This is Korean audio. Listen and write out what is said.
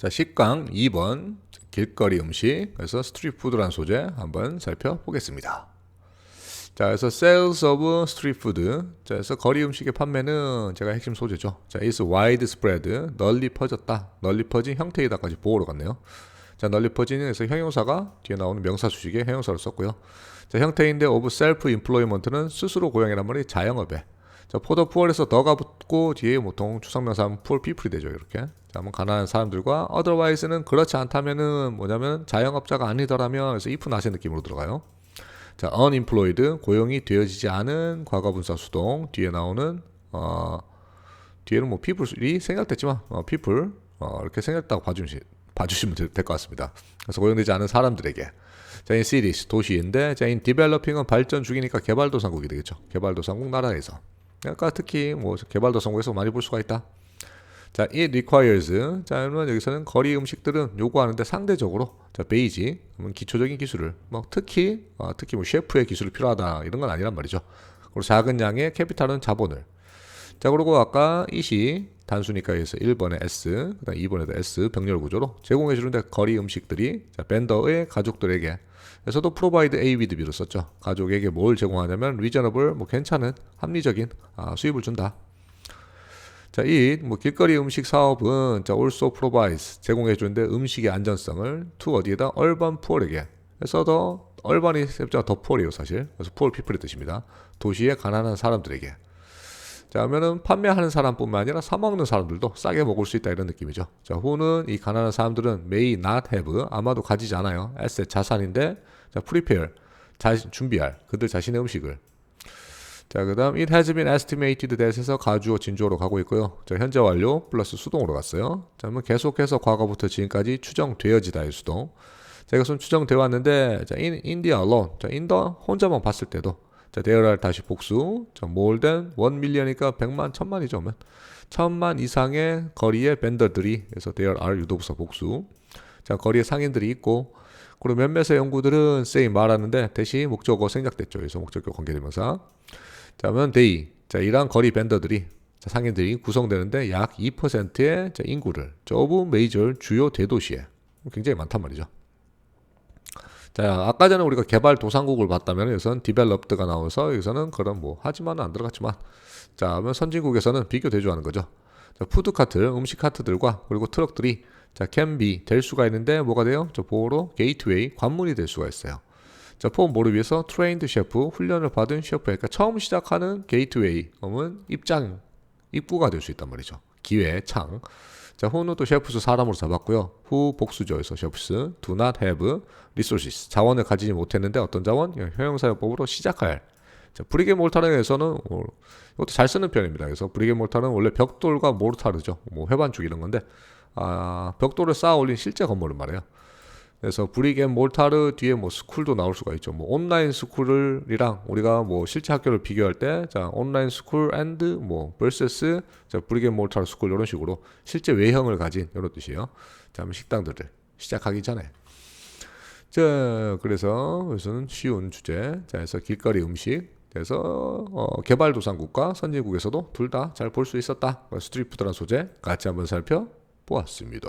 자, 식강 2번 길거리 음식 그래서 스트리트푸드란 소재 한번 살펴보겠습니다. 자, 그래서 sales of street food. 자, 그래서 거리 음식의 판매는 제가 핵심 소재죠. 자, is widespread. 널리 퍼졌다. 널리 퍼진 형태이다까지 보호로 갔네요. 자, 널리 퍼지는 그래서 형용사가 뒤에 나오는 명사 수식에 형용사를 썼고요. 자, 형태인데 of self employment는 스스로 고용이란 말이 자영업에. 자, 포더 푸얼에서 더가 붙고 뒤에 보통 추상명사 하면 poor people이 되죠. 이렇게. 자, 한번 가난한 사람들과 otherwise는 그렇지 않다면은 뭐냐면 자영업자가 아니더라면 그래서 if not의 느낌으로 들어가요. 자, unemployed 고용이 되어지지 않은 과거분사 수동 뒤에 나오는 어 뒤에는 뭐 people이 생략됐지만 어, people 어, 이렇게 생략했다고 봐주시, 봐주시면 될 것 같습니다. 그래서 고용되지 않은 사람들에게 자, in cities 도시인데 자, in developing은 발전 중이니까 개발도상국이 되겠죠. 개발도상국 나라에서 그러니까 특히 뭐 개발도상국에서 많이 볼 수가 있다. 자, it requires. 자, 그러면 여기서는 거리 음식들은 요구하는데 상대적으로 자, 베이지, 그러면 기초적인 기술을 뭐 특히 아, 특히 뭐 셰프의 기술이 필요하다 이런 건 아니란 말이죠. 그리고 작은 양의 캐피탈은 자본을. 자, 그리고 아까 이시 단수니까 해서 1번에 S, 그다음 2번에도 S 병렬 구조로 제공해 주는데 거리 음식들이 자, 벤더의 가족들에게. 에서도 provide A with B를 썼죠. 가족에게 뭘 제공하냐면 reasonable 뭐 괜찮은 합리적인 아, 수입을 준다. 자, 이 뭐 길거리 음식 사업은 자 also provides 제공해 주는데 음식의 안전성을 to 어디에다? 그래서 더 urban이 셉자 더 poor이에요 사실. 그래서 poor people의 뜻입니다. 도시의 가난한 사람들에게 자 그러면은 판매하는 사람뿐만 아니라 사 먹는 사람들도 싸게 먹을 수 있다 이런 느낌이죠 자 후는 이 가난한 사람들은 may not have 아마도 가지지 않아요 asset 자산인데 자 prepare 자, 준비할 그들 자신의 음식을 자, 그 다음 it has been estimated that에서 가주어 진주어로 가고 있고요. 자, 현재 완료 플러스 수동으로 갔어요. 자, 그러면 계속해서 과거부터 지금까지 추정되어지다의 수동. 자, 이것은 추정되어 왔는데 자, in India alone. 자, 인도 혼자만 봤을 때도 자, are 다시 복수. 자, more than 1 million이니까 100만, 1000만이죠. 그러면 1000만 이상의 거리의 밴더들이 그래서 there are 유도부사 복수. 자, 거리에 상인들이 있고 그리고 몇몇의 연구들은 say 말하는데 대신 목적어 생략됐죠. 그래서 목적어 관계대명사. 자, 그러면 they. 자, 이러한 거리 밴더들이 자, 상인들이 구성되는데 약 2%의 자, 인구를 저 오브 메이저 주요 대도시에 굉장히 많단 말이죠. 자, 아까 전에 우리가 개발 도상국을 봤다면 여기서는 디벨롭드가 나와서 여기서는 그런 뭐 하지만은 안 들어갔지만 자, 그러면 선진국에서는 비교 대조하는 거죠. 자, 푸드 카트, 음식 카트들과 그리고 트럭들이 자, be 될 수가 있는데 뭐가 돼요? 저 보호로 게이트웨이 관문이 될 수가 있어요. 자, 포함 뭐를 위해서 트레인드 셰프, 훈련을 받은 셰프, 그러니까 처음 시작하는 게이트웨이, 그러면 입장, 입구가 될 수 있단 말이죠. 기회, 창. 자, 또 셰프스 사람으로 잡았고요. 후 복수조에서 셰프스, do not have resources. 자원을 가지지 못했는데 어떤 자원? 형용사용법으로 시작할. 자, 브리게 몰타르에서는 어, 이것도 잘 쓰는 편입니다. 그래서 브리게 몰타르는 원래 벽돌과 모르타르죠. 뭐 회반죽 이런 건데 아, 벽돌을 쌓아 올린 실제 건물을 말해요. 그래서 브리겐 몰타르 뒤에 뭐 스쿨도 나올 수가 있죠. 뭐 온라인 스쿨이랑 우리가 뭐 실제 학교를 비교할 때, 자 온라인 스쿨 앤드 뭐 vs 자 브리겐 몰타르 스쿨 이런 식으로 실제 외형을 가진 이런 뜻이에요. 자, 그럼 식당들을 시작하기 전에. 자, 그래서 여기서는 쉬운 주제. 자, 그래서 길거리 음식. 그래서 어, 개발도상국과 선진국에서도 둘 다 잘 볼 수 있었다. 스트리트푸드란 소재 같이 한번 살펴보았습니다.